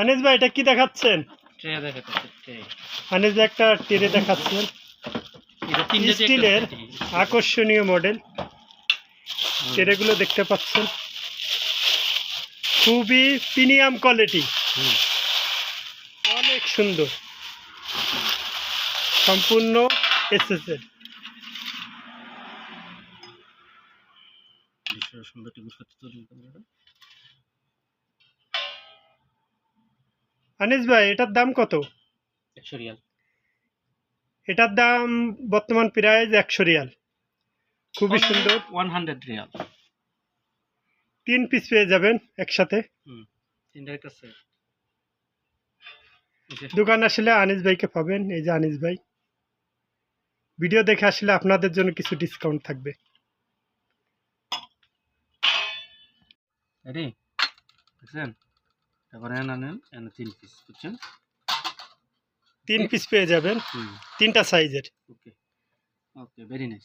আনিস ভাই এটা কি দেখাচ্ছেন? ট্রে দেখাতে ট্রে। আনিস ভাই একটা টেরে দেখাচ্ছেন। স্টিলের আকর্ষণীয় মডেল। টেরেগুলো দেখতে পাচ্ছেন। খুবই প্রিমিয়াম কোয়ালিটি। অনেক সুন্দর। সম্পূর্ণ বিশ্বের সুন্দর আনিস ভাই এটার দাম কত? একশো রিয়াল। এটার দাম বর্তমান প্রাইস একশো রিয়াল। খুবই সুন্দর। One hundred Real. তিন পিস পেয়ে যাবেন একসাথে। দোকান আসলে আনিস ভাইকে পাবেন এই যে আনিস ভাই। ভিডিও দেখে আসলে আপনাদের জন্য কিছু ডিসকাউন্ট থাকবে। রেডি বুঝছেন তারপরে এনে নেন এনে তিন পিস বুঝছেন? তিন পিস পেয়ে যাবেন। তিনটা সাইজের ওকে ওকে ভেরি নাইস